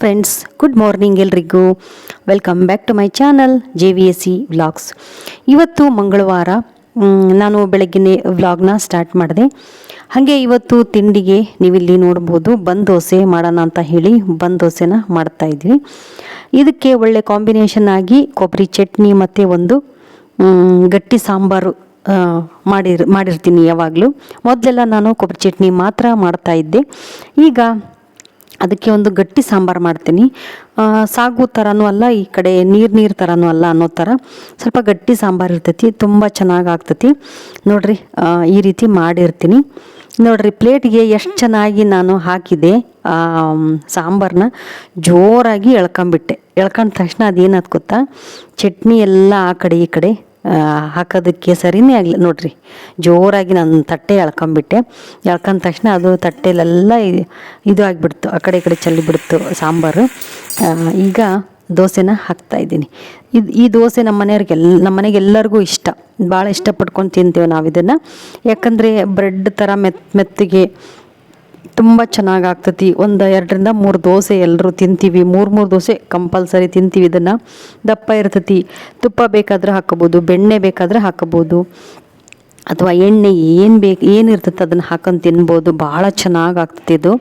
Friends good morning ಎಲ್ರಿಗೂ. Welcome back to my channel J V S C vlogs ಇವತ್ತು ಮಂಗಳವಾರ ನಾನು ಬೆಳಗ್ಗೆನೇ ವ್ಲಾಗ್ನ ಸ್ಟಾರ್ಟ್ ಮಾಡಿದೆ. ಹಾಗೆ ಇವತ್ತು ತಿಂಡಿಗೆ ನೀವಿಲ್ಲಿ ನೋಡ್ಬೋದು ಬಂದ್ ದೋಸೆ ಮಾಡೋಣ ಅಂತ ಹೇಳಿ ಬಂದ್ ದೋಸೆನ ಮಾಡ್ತಾ ಇದ್ವಿ. ಇದಕ್ಕೆ ಒಳ್ಳೆ ಕಾಂಬಿನೇಷನ್ ಆಗಿ ಕೊಬ್ಬರಿ ಚಟ್ನಿ ಮತ್ತು ಒಂದು ಗಟ್ಟಿ ಸಾಂಬಾರು ಮಾಡಿರ್, ಮಾಡಿರ್ತೀನಿ ಯಾವಾಗಲೂ. ಮೊದಲೆಲ್ಲ ನಾನು ಕೊಬ್ಬರಿ ಚಟ್ನಿ ಮಾತ್ರ ಮಾಡ್ತಾ ಇದ್ದೆ. ಈಗ ಅದಕ್ಕೆ ಒಂದು ಗಟ್ಟಿ ಸಾಂಬಾರು ಮಾಡ್ತೀನಿ. ಸಾಗು ಥರನೂ ಅಲ್ಲ, ಈ ಕಡೆ ನೀರು ನೀರು ಥರನೂ ಅಲ್ಲ ಅನ್ನೋ ಥರ ಸ್ವಲ್ಪ ಗಟ್ಟಿ ಸಾಂಬಾರು ಇರ್ತೈತಿ, ತುಂಬ ಚೆನ್ನಾಗಿ ಆಗ್ತೈತಿ. ನೋಡ್ರಿ ಈ ರೀತಿ ಮಾಡಿರ್ತೀನಿ. ನೋಡ್ರಿ, ಪ್ಲೇಟ್ಗೆ ಎಷ್ಟು ಚೆನ್ನಾಗಿ ನಾನು ಹಾಕಿದೆ ಸಾಂಬಾರನ್ನ ಜೋರಾಗಿ ಎಳ್ಕೊಂಬಿಟ್ಟೆ. ಎಳ್ಕೊಂಡ ತಕ್ಷಣ ಅದೇನಾದ್ ಗೊತ್ತಾ? ಚಟ್ನಿ ಎಲ್ಲ ಆ ಕಡೆ ಈ ಕಡೆ ಹಾಕೋದಕ್ಕೆ ಸರಿನೇ ಆಗಲಿ ನೋಡ್ರಿ, ಜೋರಾಗಿ ನಾನು ತಟ್ಟೆ ಎಳ್ಕೊಂಬಿಟ್ಟೆ. ಎಳ್ಕೊಂಡ ತಕ್ಷಣ ಅದು ತಟ್ಟೆಲೆಲ್ಲ ಇದು ಆಗಿಬಿಡ್ತು, ಆ ಕಡೆ ಈ ಕಡೆ ಚೆಲ್ಲಿಬಿಡ್ತು ಸಾಂಬಾರು. ಈಗ ದೋಸೆನ ಹಾಕ್ತಾ ಇದ್ದೀನಿ. ಇದು ಈ ದೋಸೆ ನಮ್ಮ ಮನೆಯವ್ರಿಗೆಲ್ಲ ನಮ್ಮ ಮನೆಗೆ ಎಲ್ಲರಿಗೂ ಇಷ್ಟ. ಭಾಳ ಇಷ್ಟಪಡ್ಕೊಂಡು ತಿಂತೀವಿ ನಾವು ಇದನ್ನು ಯಾಕಂದರೆ ಬ್ರೆಡ್ ಥರ ಮೆತ್ ಮೆತ್ತಗೆ ತುಂಬ ಚೆನ್ನಾಗಿ ಆಗ್ತತಿ ಒಂದು ಎರಡರಿಂದ ಮೂರು ದೋಸೆ ಎಲ್ಲರೂ ತಿಂತೀವಿ. ಮೂರು ಮೂರು ದೋಸೆ ಕಂಪಲ್ಸರಿ ತಿಂತೀವಿ ಇದನ್ನು. ದಪ್ಪ ಇರ್ತತಿ. ತುಪ್ಪ ಬೇಕಾದರೆ ಹಾಕೋಬೋದು, ಬೆಣ್ಣೆ ಬೇಕಾದರೆ ಹಾಕೋಬೋದು, ಅಥವಾ ಎಣ್ಣೆ ಏನು ಬೇಕು ಏನಿರ್ತೈತೆ ಅದನ್ನು ಹಾಕೊಂಡು ತಿನ್ಬೋದು. ಭಾಳ ಚೆನ್ನಾಗಿ ಆಗ್ತದೆ ಇದು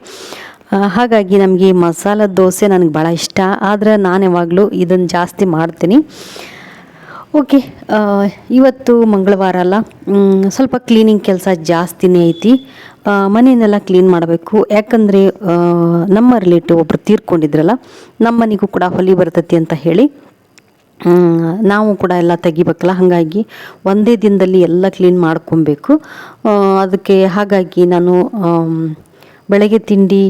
ಹಾಗಾಗಿ ನಮಗೆ ಮಸಾಲ ದೋಸೆ ನನಗೆ ಭಾಳ ಇಷ್ಟ. ಆದರೆ ನಾನು ಯಾವಾಗಲೂ ಇದನ್ನು ಜಾಸ್ತಿ ಮಾಡ್ತೀನಿ. ಓಕೆ ಇವತ್ತು ಮಂಗಳವಾರ ಅಲ್ಲ. ಸ್ವಲ್ಪ ಕ್ಲೀನಿಂಗ್ ಕೆಲಸ ಜಾಸ್ತಿನೇ ಐತಿ. ಮನೆಯನ್ನೆಲ್ಲ ಕ್ಲೀನ್ ಮಾಡಬೇಕು. ಯಾಕಂದರೆ ನಮ್ಮ ರಿಲೇಟಿವ್ ಒಬ್ಬರು ತೀರ್ಕೊಂಡಿದ್ರಲ್ಲ ನಮ್ಮ ಮನೆಗೂ ಕೂಡ ಹೊಲಿ ಬರ್ತೈತಿ ಅಂತ ಹೇಳಿ ನಾವು ಕೂಡ ಎಲ್ಲ ತೆಗಿಬೇಕಲ್ಲ, ಹಾಗಾಗಿ ಒಂದೇ ದಿನದಲ್ಲಿ ಎಲ್ಲ ಕ್ಲೀನ್ ಮಾಡ್ಕೊಬೇಕು. ಅದಕ್ಕೆ ಹಾಗಾಗಿ ನಾನು ಬೆಳಗ್ಗೆ ತಿಂಡಿ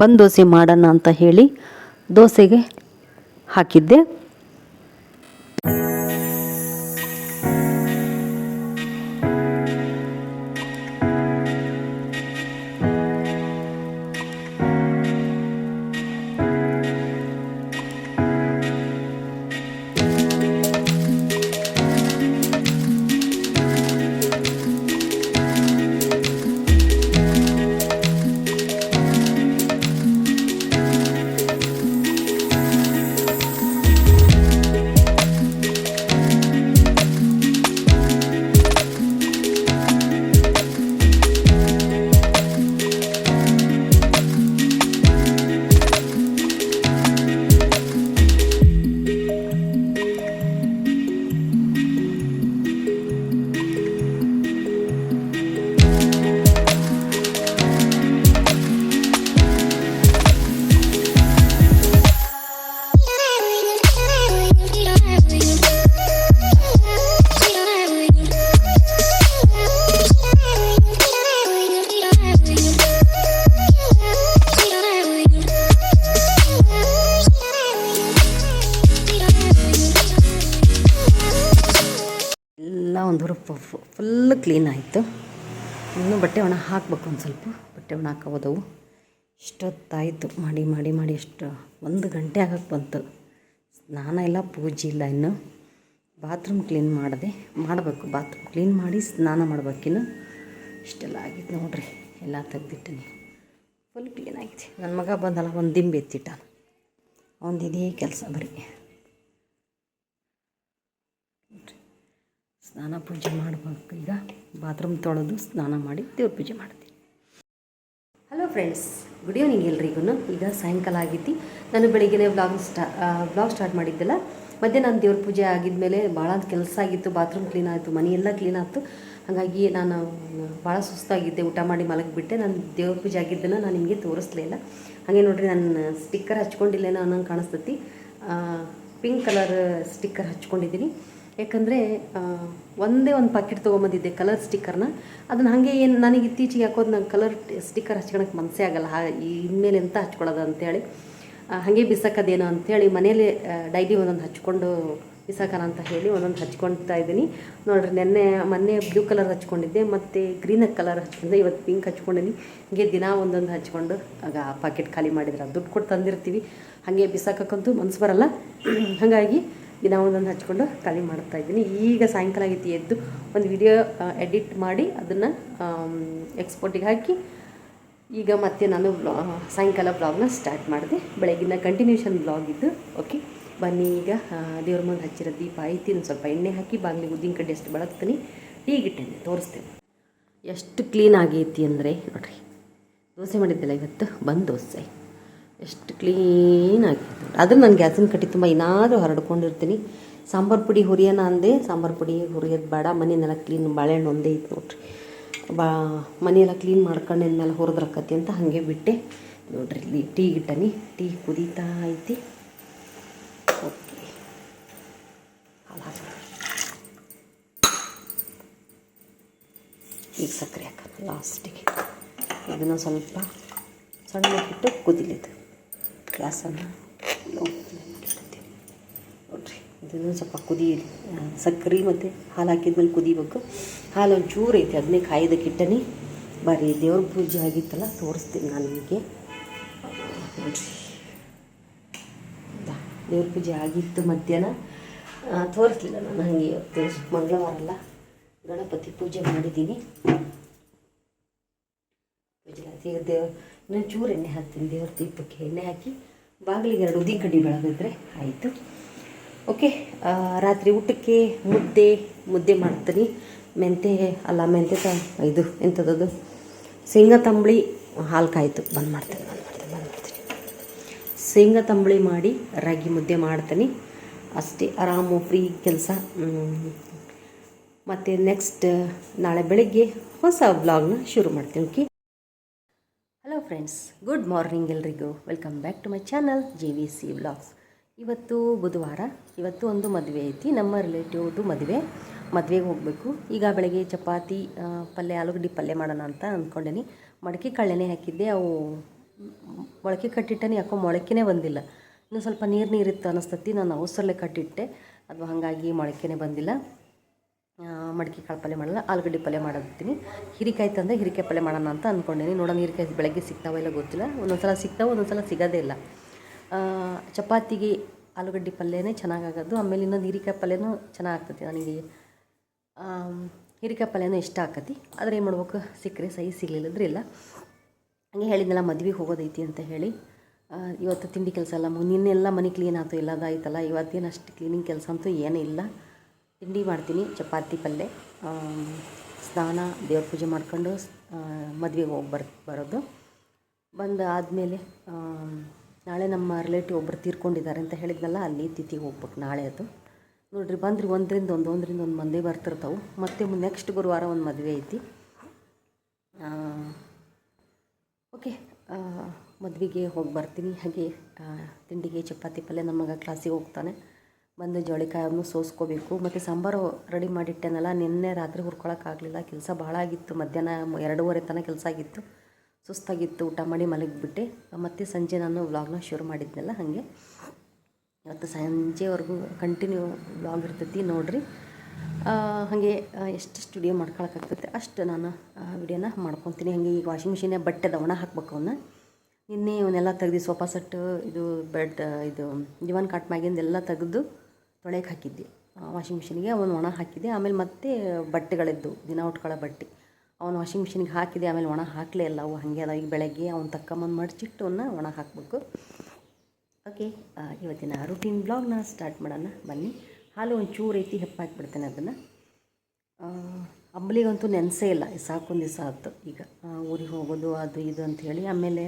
ಬಂದ್ ದೋಸೆ ಮಾಡೋಣ ಅಂತ ಹೇಳಿ ದೋಸೆಗೆ ಹಾಕಿದ್ದೆ. ಕ್ಲೀನ್ ಆಯಿತು. ಇನ್ನೂ ಬಟ್ಟೆ ಒಣ ಹಾಕ್ಬೇಕು ಒಂದು ಸ್ವಲ್ಪ. ಬಟ್ಟೆ ಒಣ ಹಾಕೋದವು ಇಷ್ಟೊತ್ತಾಯಿತು. ಮಾಡಿ ಮಾಡಿ ಮಾಡಿ ಎಷ್ಟು ಒಂದು ಗಂಟೆ ಆಗಕ್ಕೆ ಬಂತು. ಸ್ನಾನ ಇಲ್ಲ, ಪೂಜೆ ಇಲ್ಲ ಇನ್ನು. ಬಾತ್ರೂಮ್ ಕ್ಲೀನ್ ಮಾಡಿದೆ. ಮಾಡಬೇಕು. ಬಾತ್ರೂಮ್ ಕ್ಲೀನ್ ಮಾಡಿ ಸ್ನಾನ ಮಾಡ್ಬೇಕಿನ್ನು ಇಷ್ಟೆಲ್ಲ ಆಗಿತ್ತು ನೋಡ್ರಿ. ಎಲ್ಲ ತೆಗ್ದಿಟ್ಟಿನಿ. ಫುಲ್ ಕ್ಲೀನ್ ಆಗಿದೆ. ನನ್ನ ಮಗ ಬಂದಲ್ಲ, ಒಂದು ದಿಂಬು ಎತ್ತಿಟ್ಟ ಅವನದು ಇದೇ ಕೆಲಸ ಬರೀ. ಸ್ನಾನ ಪೂಜೆ ಮಾಡಬೇಕು. ಈಗ ಬಾತ್ರೂಮ್ ತೊಳೆದು ಸ್ನಾನ ಮಾಡಿ ದೇವ್ರ ಪೂಜೆ ಮಾಡ್ತೀನಿ. ಹಲೋ ಫ್ರೆಂಡ್ಸ್ ಗುಡ್ ಈವ್ನಿಂಗ್ ಎಲ್ರಿಗೂ. ಈಗ ಸಾಯಂಕಾಲ ಆಗೈತಿ ನಾನು ಬೆಳಿಗ್ಗೆ ವ್ಲಾಗ್ ಸ್ಟಾ ವ್ಲಾಗ್ ಸ್ಟಾರ್ಟ್ ಮಾಡಿದ್ದೆಲ್ಲ. ಮತ್ತೆ ನಾನು ದೇವ್ರ ಪೂಜೆ ಆಗಿದ್ಮೇಲೆ ಭಾಳ ಕೆಲಸ ಆಗಿತ್ತು, ಬಾತ್ರೂಮ್ ಕ್ಲೀನ್ ಆಯಿತು, ಮನೆಯೆಲ್ಲ ಕ್ಲೀನ್ ಆಯಿತು. ಹಾಗಾಗಿ ನಾನು, ಭಾಳ ಸುಸ್ತಾಗಿದ್ದೆ, ಊಟ ಮಾಡಿ ಮಲಗಿಬಿಟ್ಟೆ. ನಾನು ದೇವ್ರ ಪೂಜೆ ಆಗಿದ್ದನ್ನು ನಾನು ನಿಮಗೆ ತೋರಿಸ್ಲಿಲ್ಲ ಹಾಗೆ ನೋಡಿರಿ ನಾನು ಸ್ಟಿಕ್ಕರ್ ಹಚ್ಕೊಂಡಿಲ್ಲೇನೋ ಅನ್ನೋಂಗೆ ಕಾಣಿಸ್ತತಿ. ಪಿಂಕ್ ಕಲರ್ ಸ್ಟಿಕ್ಕರ್ ಹಚ್ಕೊಂಡಿದ್ದೀನಿ. ಯಾಕಂದರೆ ಒಂದೇ ಒಂದು ಪಾಕೆಟ್ ತೊಗೊಂಬಂದಿದ್ದೆ ಕಲರ್ ಸ್ಟಿಕ್ಕರ್ನ ಅದನ್ನು ಹಾಗೆ ಏನು ನನಗೆ ಇತ್ತೀಚೆಗೆ ಹಾಕೋದು ನಂಗೆ ಕಲರ್ ಸ್ಟಿಕ್ಕರ್ ಹಚ್ಕೊಳಕ್ಕೆ ಮನಸ್ಸೇ ಆಗಲ್ಲ. ಹಾ ಇನ್ಮೇಲೆ ಎಂತ ಹಚ್ಕೊಳ್ಳೋದು ಅಂತೇಳಿ. ಹಾಗೆ ಬಿಸಾಕೋದೇನೋ ಅಂತೇಳಿ ಮನೇಲಿ ಡೈಲಿ ಒಂದೊಂದು ಹಚ್ಕೊಂಡು ಬಿಸಾಕೋಣ ಅಂತ ಹೇಳಿ ಒಂದೊಂದು ಹಚ್ಕೊಳ್ತಾ ಇದ್ದೀನಿ. ನೋಡ್ರಿ, ನೆನ್ನೆ ಮೊನ್ನೆ ಬ್ಲೂ ಕಲರ್ ಹಚ್ಕೊಂಡಿದ್ದೆ, ಮತ್ತು ಗ್ರೀನ್ ಕಲರ್ ಹಚ್ಕೊಂಡಿದ್ದೆ. ಇವತ್ತು ಪಿಂಕ್ ಹಚ್ಕೊಂಡಿದ್ದೀನಿ ಹೀಗೆ ದಿನ ಒಂದೊಂದು ಹಚ್ಕೊಂಡು, ಆಗ ಪಾಕೆಟ್ ಖಾಲಿ ಮಾಡಿದ್ರೆ ದುಡ್ಡು ಕೊಟ್ಟು ತಂದಿರ್ತೀವಿ. ಹಾಗೆ ಬಿಸಾಕಕ್ಕಂತೂ ಮನಸ್ಸು ಬರಲ್ಲ. ಹಾಗಾಗಿ ದಿನ ಒಂದೊಂದು ಹಚ್ಕೊಂಡು ಖಾಲಿ ಮಾಡ್ತಾ ಇದ್ದೀನಿ. ಈಗ ಸಾಯಂಕಾಲ ಆಗೈತಿ ಎದ್ದು ಒಂದು ವಿಡಿಯೋ ಎಡಿಟ್ ಮಾಡಿ ಅದನ್ನು ಎಕ್ಸ್ಪೋರ್ಟಿಗೆ ಹಾಕಿ ಈಗ ಮತ್ತೆ ನಾನು ಬ್ಲಾ ಸಾಯಂಕಾಲ ಬ್ಲಾಗ್ನ ಸ್ಟಾರ್ಟ್ ಮಾಡಿದೆ. ಬೆಳಗಿನ ಕಂಟಿನ್ಯೂಷನ್ ಬ್ಲಾಗ್ ಇದ್ದು ಓಕೆ ಬನ್ನಿ ಈಗ ದೇವ್ರ ಮುಂದೆ ಹಚ್ಚಿರೋ ದೀಪ ಐತಿ. ಒಂದು ಸ್ವಲ್ಪ ಎಣ್ಣೆ ಹಾಕಿ ಬಾಗಿಲಿಗೆ ಉದ್ದಿನ ಕಡ್ಡಿ ಅಷ್ಟು ಬಳಸ್ತೀನಿ. ಟೀಗಿಟ್ಟೆನೆ ತೋರಿಸ್ತೇನೆ. ಎಷ್ಟು ಕ್ಲೀನ್ ಆಗೈತಿ ಅಂದರೆ, ನೋಡ್ರಿ, ದೋಸೆ ಮಾಡಿದ್ದೆಲ್ಲ ಇವತ್ತು ಬಂದು ದೋಸೆ. ಎಷ್ಟು ಕ್ಲೀನ್ ಆಗಿತ್ತು ಆದರೆ ನಾನು ಗ್ಯಾಸಿನ ಕಟ್ಟಿ ತುಂಬ ಏನಾದರೂ ಹರಡ್ಕೊಂಡಿರ್ತೀನಿ. ಸಾಂಬಾರು ಪುಡಿ ಹುರಿಯೋಣ ಅಂದೆ. ಸಾಂಬಾರು ಪುಡಿ ಹುರಿಯೋದು ಬೇಡ. ಮನೆಯನ್ನೆಲ್ಲ ಕ್ಲೀನ್ ಬಾಳೆಹಣ್ಣು ಒಂದೇ ಇತ್ತು ನೋಡ್ರಿ. ಬಾ, ಮನೆಯೆಲ್ಲ ಕ್ಲೀನ್ ಮಾಡ್ಕೊಂಡೇದ್ಮೇಲೆ ಹುರಿದ್ರಕ್ಕತಿ ಅಂತ ಹಾಗೆ ಬಿಟ್ಟೆ. ನೋಡ್ರಿ, ಇಲ್ಲಿ ಟೀ ಗಿಟ್ಟನಿ. ಟೀ ಕುದೀತಾ ಐತಿ. ಓಕೆ. ಈಗ ಸಕ್ಕರೆ ಹಾಕೋಣ ಲಾಸ್ಟಿಗೆ ಇದನ್ನು ಸ್ವಲ್ಪ ಸಣ್ಣ ಸಣ್ಣಕ್ಕಿಟ್ಟು ಕುದಿಲಿದ್ದು. ಗ್ಯಾಸನ್ನು ನೋಡಿರಿ, ಇದನ್ನು ಸ್ವಲ್ಪ ಕುದಿಯಿರಿ. ಸಕ್ಕರೆ ಮತ್ತು ಹಾಲು ಹಾಕಿದ್ಮೇಲೆ ಕುದಿಬೇಕು. ಹಾಲು ಒಂಚೂರು ಐತಿ, ಅದನ್ನೇ ಕಾಯ್ದಕ್ಕೆ ಇಟ್ಟನಿ. ಬರೀ ದೇವ್ರ ಪೂಜೆ ಆಗಿತ್ತಲ್ಲ, ತೋರಿಸ್ತೀನಿ ನಾನು ನಿಮಗೆ. ನೋಡಿರಿ. ದೇವ್ರ ಪೂಜೆ ಆಗಿತ್ತು ಮಧ್ಯಾಹ್ನ. ತೋರಿಸ್ಲಿಲ್ಲ ನಾನು ಹಾಗೆ ಇವತ್ತು. ಮಂಗಳವಾರ ಅಲ್ಲ, ಗಣಪತಿ ಪೂಜೆ ಮಾಡಿದ್ದೀನಿ. ಪೂಜೆ ಆಯ್ತು. ಈಗ ದೇವ ಇನ್ನೊಂದು ಚೂರು ಎಣ್ಣೆ ಹಾಕ್ತೀನಿ, ದೇವ್ರ ದೀಪಕ್ಕೆ ಎಣ್ಣೆ ಹಾಕಿ. ಬಾಗಿಲಿಗೆ ಎರಡು ಉದ್ದಿನ ಕಡ್ಡಿ ಬೆಳಗಿದ್ರೆ ಆಯಿತು ಓಕೆ ರಾತ್ರಿ ಊಟಕ್ಕೆ ಮುದ್ದೆ ಮುದ್ದೆ ಮಾಡ್ತೀನಿ. ಮೆಂತೆ, ಅಲ್ಲ, ಮೆಂತೆ ತ, ಇದು ಎಂಥದ್ದು ಶೇಂಗಾ ತಂಬಳಿ, ಹಾಲು ಕಾಯಿತು. ಬಂದ್ ಮಾಡ್ತೀನಿ ಬಂದ್ ಮಾಡ್ತೀನಿ ಬಂದ್ ಮಾಡ್ತೀನಿ. ಶೇಂಗಾ ತಂಬಳಿ ಮಾಡಿ ರಾಗಿ ಮುದ್ದೆ ಮಾಡ್ತೀನಿ. ಅಷ್ಟೇ, ಆರಾಮು ಫ್ರೀ ಕೆಲಸ. ಮತ್ತು ನೆಕ್ಸ್ಟ್ ನಾಳೆ ಬೆಳಗ್ಗೆ ಹೊಸ ವ್ಲಾಗ್ನ ಶುರು ಮಾಡ್ತೀನಿ ಓಕೆ ಫ್ರೆಂಡ್ಸ್ ಗುಡ್ ಮಾರ್ನಿಂಗ್ ಎಲ್ರಿಗೂ. Welcome back to my channel J V C vlogs ಇವತ್ತು ಬುಧವಾರ, ಇವತ್ತು ಒಂದು ಮದುವೆ ಐತಿ, ನಮ್ಮ ರಿಲೇಟಿವ್ದು ಮದುವೆ. ಮದುವೆಗೆ ಹೋಗಬೇಕು. ಈಗ ಬೆಳಗ್ಗೆ ಚಪಾತಿ ಪಲ್ಯ, ಆಲೂಗಡ್ಡೆ ಪಲ್ಯ ಮಾಡೋಣ ಅಂತ ಅಂದ್ಕೊಂಡೇನಿ ಮಡಕೆ ಕಳ್ಳೆನೆ ಹಾಕಿದ್ದೆ. ಅವು ಮೊಳಕೆ ಕಟ್ಟಿಟ್ಟನೆ, ಯಾಕೋ ಮೊಳಕೆನೇ ಬಂದಿಲ್ಲ. ಇನ್ನೂ ಸ್ವಲ್ಪ ನೀರು ನೀರಿತ್ತು ಅನಿಸ್ತತಿ, ನಾನು ಅವಸರಲ್ಲೇ ಕಟ್ಟಿಟ್ಟೆ. ಅದು ಹಾಗಾಗಿ ಮೊಳಕೆನೇ ಬಂದಿಲ್ಲ. ಮಡಿಕೆ ಕಾಳು ಪಲ್ಯ ಮಾಡಲ್ಲ, ಆಲೂಗಡ್ಡೆ ಪಲ್ಯ ಮಾಡೋದಿರ್ತೀನಿ ಹಿರಿಕಾಯಿ ತಂದೆ ಹೀರಿಕಾಯಿ ಪಲ್ಯ ಮಾಡೋಣ ಅಂತ ಅಂದ್ಕೊಂಡೀನಿ ನೋಡೋಣ ಹೀರಿಕಾಯಿ ಬೆಳಗ್ಗೆ ಸಿಗ್ತಾವ ಇಲ್ಲ ಗೊತ್ತಿಲ್ಲ. ಒಂದೊಂದು ಸಲ ಸಿಗ್ತಾವೆ ಒಂದೊಂದು ಸಲ ಸಿಗೋದೇ ಇಲ್ಲ. ಚಪಾತಿಗೆ ಆಲೂಗಡ್ಡೆ ಪಲ್ಯನೇ ಚೆನ್ನಾಗಾಗೋದು. ಆಮೇಲೆ ಇನ್ನೊಂದು ಹೀರಿಕಾಯಿ ಪಲ್ಯನೂ ಚೆನ್ನಾಗಿ ಆಗ್ತೈತಿ ನನಗೆ ಹಿರಿಕಾಯಿ ಪಲ್ಯನೂ ಇಷ್ಟ ಆಕತಿ. ಆದರೆ ಏನು ಮಾಡ್ಬೇಕು? ಸಿಕ್ಕರೆ ಸಹಿ ಸಿಗಲಿಲ್ಲದ್ರೆ ಇಲ್ಲ. ಹಂಗೆ ಹೇಳಿದ್ನಲ್ಲ, ಮದ್ವೆಗೆ ಹೋಗೋದೈತಿ ಅಂತ ಹೇಳಿ. ಇವತ್ತು ತಿಂಡಿ ಕೆಲಸ ಎಲ್ಲ ನಿನ್ನೆಲ್ಲ ಮನೆ ಕ್ಲೀನ್ ಆಯಿತು ಎಲ್ಲದಾಯ್ತಲ್ಲ ಇವತ್ತೇನು ಅಷ್ಟು ಕ್ಲೀನಿಂಗ್ ಕೆಲಸ ಅಂತೂ ಏನೂ ಇಲ್ಲ. ತಿಂಡಿ ಮಾಡ್ತೀನಿ, ಚಪಾತಿ ಪಲ್ಯ ಸ್ನಾನ, ದೇವ್ರ ಪೂಜೆ ಮಾಡ್ಕೊಂಡು ಮದುವೆಗೆ ಹೋಗಿ ಬರ್, ಬರೋದು. ಬಂದು ಆದಮೇಲೆ ನಾಳೆ ನಮ್ಮ ರಿಲೇಟಿವ್ ಒಬ್ಬರು ತೀರ್ಕೊಂಡಿದ್ದಾರೆ ಅಂತ ಹೇಳಿದ್ನಲ್ಲ, ಅಲ್ಲಿ ತಿಥಿಗೆ ಹೋಗ್ಬೇಕು ನಾಳೆ ಅದು. ನೋಡ್ರಿ, ಬಂದ್ರಿ ಒಂದರಿಂದ ಒಂದು ಒಂದರಿಂದ ಒಂದು ಮಂದಿ ಬರ್ತಿರ್ತಾವೆ. ಮತ್ತೆ ನೆಕ್ಸ್ಟ್ ಗುರುವಾರ ಒಂದು ಮದುವೆ ಐತಿ. ಓಕೆ ಮದುವೆಗೆ ಹೋಗಿ ಬರ್ತೀನಿ. ಹಾಗೆ ತಿಂಡಿಗೆ ಚಪಾತಿ ಪಲ್ಯ ನಮ್ಮ ಮಗ ಕ್ಲಾಸಿಗೆ ಹೋಗ್ತಾನೆ. ಬಂದು ಜೋಳಿಕಾಯನ್ನು ಸೋಸ್ಕೋಬೇಕು. ಮತ್ತು ಸಾಂಬಾರು ರೆಡಿ ಮಾಡಿಟ್ಟೆನಲ್ಲ, ನಿನ್ನೆ ರಾತ್ರಿ ಹುರ್ಕೊಳಕ್ಕಾಗಲಿಲ್ಲ ಕೆಲಸ ಭಾಳ ಆಗಿತ್ತು. ಮಧ್ಯಾಹ್ನ ಎರಡೂವರೆ ತನಕ ಕೆಲಸ ಆಗಿತ್ತು. ಸುಸ್ತಾಗಿತ್ತು. ಊಟ ಮಾಡಿ ಮಲಗಿಬಿಟ್ಟೆ. ಮತ್ತು ಸಂಜೆ ನಾನು ವ್ಲಾಗ್ನ ಶುರು ಮಾಡಿದ್ನಲ್ಲ, ಹಾಗೆ. ಇವತ್ತು ಸಂಜೆವರೆಗೂ ಕಂಟಿನ್ಯೂ ವ್ಲಾಗ್ ಇರ್ತೈತಿ ನೋಡಿರಿ. ಹಾಗೆ ಎಷ್ಟು ಸ್ಟುಡಿಯೋ ಮಾಡ್ಕೊಳಕ್ಕಾಗ್ತೈತೆ ಅಷ್ಟು ನಾನು ವಿಡಿಯೋನ ಮಾಡ್ಕೊತೀನಿ. ಹಾಗೆ ಈಗ ವಾಷಿಂಗ್ ಮಿಷಿನೇ ಬಟ್ಟೆದ ಒಣ ಹಾಕ್ಬೇಕು ಅವನ್ನ ನಿನ್ನೆ ಇವನ್ನೆಲ್ಲ ತೆಗೆದು ಸೋಫಾ ಸೆಟ್ಟು ಇದು ಬೆಡ್ ಇದು ದಿವಾನ್ ಕಾಟ್ ಮ್ಯಾಗಿಂದೆಲ್ಲ ತೆಗೆದು ತೊಳೆಯಕ್ಕೆ ಹಾಕಿದ್ದೆ. ವಾಷಿಂಗ್ ಮಿಷಿನಿಗೆ ಅವನು ಒಣ ಹಾಕಿದ್ದೆ. ಆಮೇಲೆ ಮತ್ತೆ ಬಟ್ಟೆಗಳಿದ್ದು ದಿನ ಉಟ್ಕೊಳ್ಳೋ ಬಟ್ಟೆ. ಅವನು ವಾಷಿಂಗ್ ಮಿಷಿನಿಗೆ ಹಾಕಿದೆ, ಆಮೇಲೆ ಒಣ ಹಾಕಲೇ ಇಲ್ಲ. ಅವು ಹಾಗೆ ಅದ ಈಗ ಬೆಳಗ್ಗೆ ಅವ್ನು ತಕ್ಕಂಬಂದು ಮಡಚಿಟ್ಟು ಅವನ್ನ ಒಣ ಹಾಕಬೇಕು. ಓಕೆ ಇವತ್ತಿನ ರುಟೀನ್ ಬ್ಲಾಗ್ನ ಸ್ಟಾರ್ಟ್ ಮಾಡೋಣ. ಬನ್ನಿ. ಹಾಲು ಒಂಚೂರು ರೀತಿ ಹೆಪ್ಪಾಕಿಬಿಡ್ತೇನೆ ಅದನ್ನು. ಅಂಬಲಿಗಂತೂ ನೆನೆಸೇ ಇಲ್ಲ. ಸಾಕೊಂದು ದಿವಸ ಆಯ್ತು ಈಗ ಊರಿಗೆ ಹೋಗೋದು, ಅದು ಇದು ಅಂಥೇಳಿ ಆಮೇಲೆ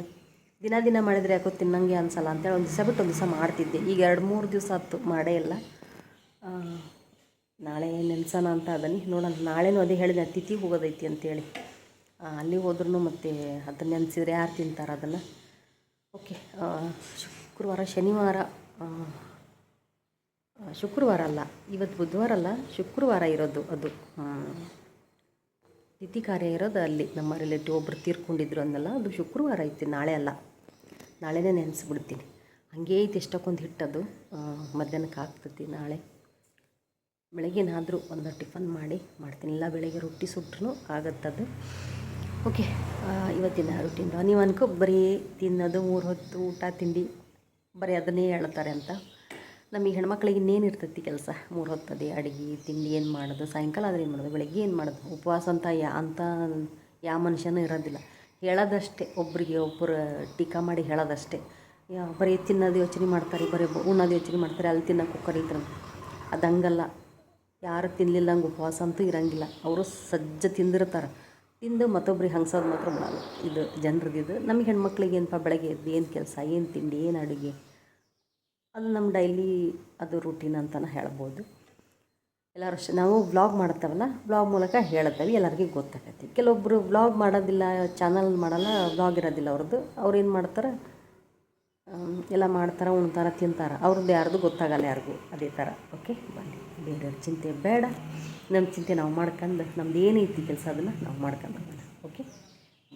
ದಿನ ದಿನ ಮಾಡಿದರೆ ಯಾಕೋ ತಿನ್ನಂಗೆ ಅನ್ಸಲ್ಲ ಅಂತೇಳಿ ಒಂದು ದಿವಸ ಬಿಟ್ಟು ಒಂದು ದಿವಸ ಮಾಡ್ತಿದ್ದೆ. ಈಗ ಎರಡು ಮೂರು ದಿವಸ ಆಯ್ತು ಮಾಡೇ ಇಲ್ಲ. ನಾಳೆ ನೆನ್ಸೋಣ ಅಂತ ಅದನ್ನ. ನೋಡೋಣ. ನಾಳೆನೂ ಅದೇ ಹೇಳಿದೆ ತಿಥಿ ಹೋಗೋದೈತಿ ಅಂತೇಳಿ. ಅಲ್ಲಿ ಹೋದ್ರೂ ಮತ್ತೆ ಅದನ್ನು ನೆನೆಸಿದ್ರೆ ಯಾರು ತಿಂತಾರೆ ಅದನ್ನು? ಓಕೆ ಶುಕ್ರವಾರ, ಶನಿವಾರ ಶುಕ್ರವಾರ ಅಲ್ಲ, ಇವತ್ತು ಬುಧವಾರ ಅಲ್ಲ, ಶುಕ್ರವಾರ ಇರೋದು ಅದು. ತಿಥಿ ಕಾರ್ಯ ಇರೋದು ಅಲ್ಲಿ. ನಮ್ಮ ರಿಲೇಟಿವ್ ಒಬ್ಬರು ತೀರ್ಕೊಂಡಿದ್ರು ಅನ್ನಲ್ಲ ಅದು ಶುಕ್ರವಾರ ಐತಿ, ನಾಳೆ ಅಲ್ಲ. ನಾಳೆನೇ ನೆನೆಸ್ಬಿಡ್ತೀನಿ. ಹಂಗೇ ಐತಿ, ಎಷ್ಟಕ್ಕೊಂದು ಹಿಟ್ಟದು ಮಧ್ಯಾಹ್ನಕ್ಕೆ ಆಗ್ತೈತಿ ನಾಳೆ. ಬೆಳಗ್ಗೆನಾದರೂ ಒಂದು ಟಿಫನ್ ಮಾಡಿ ಮಾಡ್ತೀನಿ. ಇಲ್ಲ ಬೆಳಗ್ಗೆ ರೊಟ್ಟಿ ಸುಟ್ಟರೂ ಆಗತ್ತದು. ಓಕೆ ಇವತ್ತಿನ ರೊಟ್ಟಿನ ನೀವು ಅನ್ಕೋ, ಬರೀ ತಿನ್ನೋದು ಮೂರು ಹೊತ್ತು ಊಟ, ತಿಂಡಿ, ಬರೀ ಅದನ್ನೇ ಹೇಳ್ತಾರೆ ಅಂತ. ನಮಗೆ ಹೆಣ್ಮಕ್ಳಿಗೆ ಇನ್ನೇನು ಇರ್ತೈತಿ ಕೆಲಸ? ಮೂರು ಹೊತ್ತು ಅದೇ ಅಡುಗೆ, ತಿಂಡಿ ಏನು ಮಾಡೋದು? ಸಾಯಂಕಾಲ ಆದರೆ ಏನು ಮಾಡೋದು? ಬೆಳಗ್ಗೆ ಏನು ಮಾಡೋದು? ಉಪವಾಸ ಅಂತ ಯಾ, ಅಂತ ಯಾವ ಮನುಷ್ಯನೂ ಇರೋದಿಲ್ಲ. ಹೇಳೋದಷ್ಟೇ ಒಬ್ಬರಿಗೆ ಒಬ್ಬರು ಟೀಕಾ ಮಾಡಿ ಹೇಳೋದಷ್ಟೇ. ಬರೀ ತಿನ್ನೋದು ಯೋಚನೆ ಮಾಡ್ತಾರೆ, ಬರೀ ಉಣ್ಣೋದು ಯೋಚನೆ ಮಾಡ್ತಾರೆ, ಅಲ್ಲಿ ತಿನ್ನೋಕೆ ಕುಕ್ಕರ್ ಇದ್ರೆ ಅದು ಹಂಗಲ್ಲ ಯಾರು ತಿನ್ನಲಿಲ್ಲ ಹಂಗೆ ಉಪವಾಸ ಅಂತೂ ಇರಂಗಿಲ್ಲ. ಅವರು ಸಜ್ಜ ತಿಂದಿರ್ತಾರೆ. ತಿಂದು ಮತ್ತೊಬ್ರಿಗೆ ಹಂಗ್ಸೋದು ಮಾತ್ರ ಮಾಡಲ್ಲ ಇದು ಜನರದ್ದು ನಮಗೆ ಹೆಣ್ಮಕ್ಳಿಗೆ ಏನಪ್ಪ ಬೆಳಗ್ಗೆ ಎದ್ದು ಏನು ಕೆಲಸ, ಏನು ತಿಂಡಿ, ಏನು ಅಡುಗೆ? ಅದು ನಮ್ಮ ಡೈಲಿ ಅದು ರೂಟೀನ್ ಅಂತಲೇ ಹೇಳ್ಬೋದು. ಎಲ್ಲರೂ ಅಷ್ಟೇ. ನಾವು ವ್ಲಾಗ್ ಮಾಡ್ತೇವಲ್ಲ, ವ್ಲಾಗ್ ಮೂಲಕ ಹೇಳ್ತೇವೆ ಎಲ್ಲರಿಗೂ ಗೊತ್ತಾಗತ್ತೆ. ಕೆಲವೊಬ್ಬರು ವ್ಲಾಗ್ ಮಾಡೋದಿಲ್ಲ, ಚಾನಲ್ ಮಾಡಲ್ಲ, ವ್ಲಾಗ್ ಇರೋದಿಲ್ಲ ಅವ್ರದ್ದು. ಅವ್ರು ಏನು ಮಾಡ್ತಾರೆ? ಎಲ್ಲ ಮಾಡ್ತಾರೆ, ಉಣ್ತಾರೆ, ತಿಂತಾರೆ. ಅವ್ರದ್ದು ಯಾರ್ದು ಗೊತ್ತಾಗಲ್ಲ ಯಾರಿಗೂ. ಅದೇ ಥರ ಓಕೆ ಬನ್ನಿ, ಬೇರೆಯವ್ರ ಚಿಂತೆ ಬೇಡ. ನಮ್ಮ ಚಿಂತೆ ನಾವು ಮಾಡ್ಕೊಂಡು, ನಮ್ದು ಏನೈತಿ ಕೆಲಸ ಅದನ್ನು ನಾವು ಮಾಡ್ಕೊಂಡು ಹೋಗೋಣ ಓಕೆ